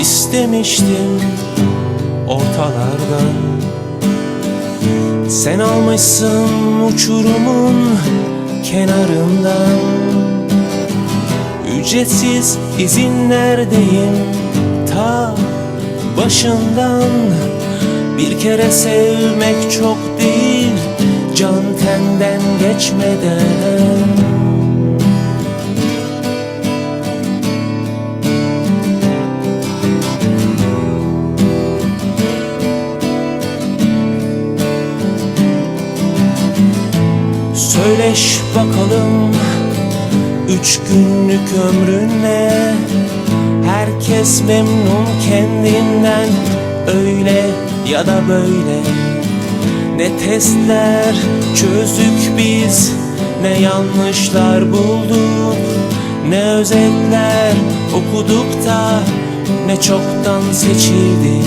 istemiştim ortalardan Sen almışsın uçurumun kenarından. Ücretsiz izinlerdeyim ta başından. Bir kere sevmek çok değil can tenden geçmeden Söyleş bakalım Üç günlük ömrünle Herkes memnun kendinden Öyle ya da böyle. Ne testler çözdük biz Ne yanlışlar bulduk. Ne özetler okuduk da Ne çoktan seçildik.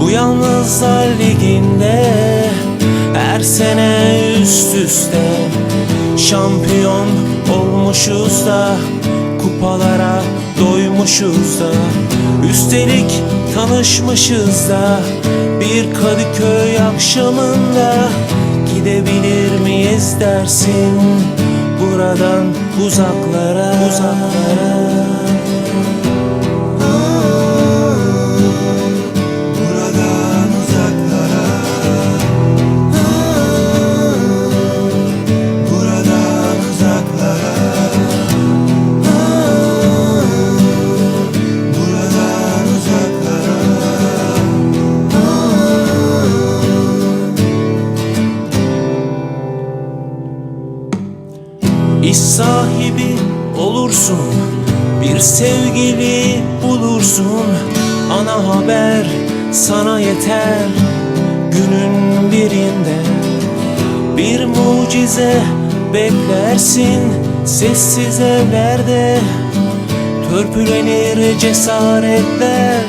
Bu yalnızlar liginde her sene üst üste Şampiyon olmuşuz da Kupalara doymuşuz da. Üstelik tanışmışız da Bir Kadıköy akşamında. Gidebilir miyiz dersin? Buradan uzaklara. Uzaklara İş sahibi olursun Bir sevgili bulursun. Ana haber sana yeter Günün birinde. Bir mucize beklersin Sessiz evlerde Törpülenir cesaretler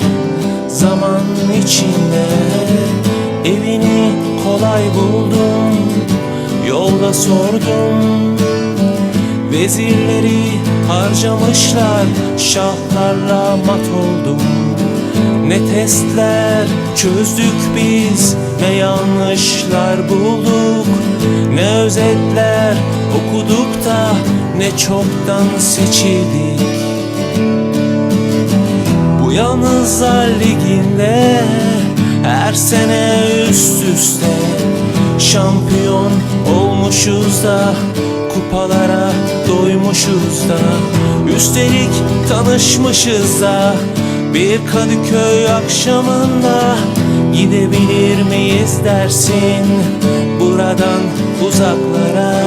Zaman içinde. Evini kolay buldum Yolda sordum Vezirleri harcamışlar Şahlarla mat oldum. Ne testler çözdük biz Ne yanlışlar bulduk. Ne özetler okuduk da Ne çoktan seçildik. Bu yalnızlar liginde Her sene üst üste Şampiyon olmuşuz da Kupalara doymuşuz da. Üstelik tanışmışız da. Bir Kadıköy akşamında Gidebilir miyiz dersin? Buradan uzaklara